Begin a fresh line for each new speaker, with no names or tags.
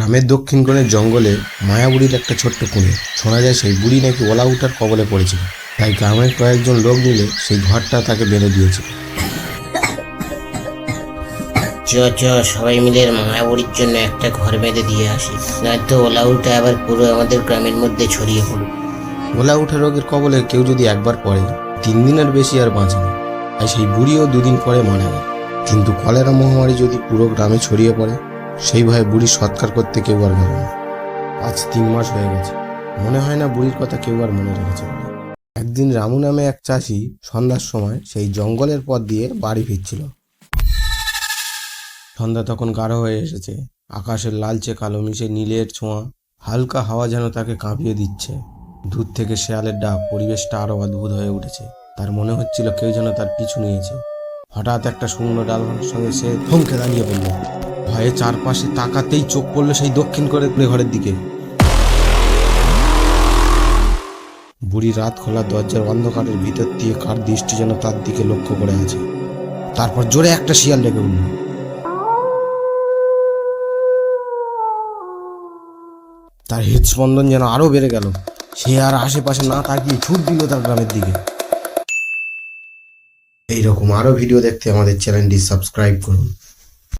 গ্রামের দক্ষিণ কোণের জঙ্গলে মায়াবুড়ির একটা ছোট্ট কুঁড়ে। শোনা যায় সেই বুড়ি নাকি ওলা উঠার কবলে পড়েছিল। তাই গ্রামের কয়েকজন লোক মিলে সেই ঘরটা তাকে বেঁধে দিয়েছিল।
চ চ সবাই মিলে মায়াবুড়ির জন্য একটা ঘর বেঁধে দিয়ে আসি। নয়তো ওলা উল্টা আবার পুরো আমাদের গ্রামের মধ্যে ছড়িয়ে পড়বে
ওলা উঠা রোগের কবলে কেউ যদি একবার পড়ে তিন দিনের বেশি আর বাঁচে না। তাই সেই বুড়িও দুদিন পরে মারা গেল কিন্তু কলেরা মহামারী যদি পুরো গ্রামে ছড়িয়ে পড়ে সেই ভয়ে বুড়ির সৎকার করতে কেউ আর গেল না। আজ তিন মাস হয়ে গেছে। মনে হয় না বুড়ির কথা কেউ আর মনে রেখেছে একদিন রামু নামে এক চাষি সন্ধ্যার সময় সেই জঙ্গলের পথ দিয়ে বাড়ি ফিরছিল। সন্ধ্যা তখন গাঢ় হয়ে এসেছে। আকাশের লালচে কালো মিশে নীলের ছোঁয়া, হালকা হাওয়া যেন তাকে কাঁপিয়ে দিচ্ছে। দূর থেকে শেয়ালের ডাক, পরিবেশটা আরও অদ্ভুত হয়ে উঠেছে। তার মনে হচ্ছিল কেউ যেন তার পিছু নিয়েছে। হঠাৎ একটা শুকনো ডালপালার সঙ্গে সে থমকে দাঁড়িয়ে পড়ল। ভয়ে চারপাশে তাকাতেই চোখ পড়ল সেই দক্ষিণ করে ঘরের দিকে। বুড়ি রাত খোলা দরজার অন্ধকারের ভিতর দিয়ে কার দৃষ্টি যেন তার দিকে লক্ষ্য করে আছে। তারপর জোরে একটা শিয়াল ডেকে উঠল। তার হৃদস্পন্দন যেন আরও বেড়ে গেল। সে আর আশেপাশে না তাকিয়ে ছুট দিল তার গ্রামের দিকে। এইরকম আরও ভিডিও দেখতে আমাদের চ্যানেলটি সাবস্ক্রাইব করুন।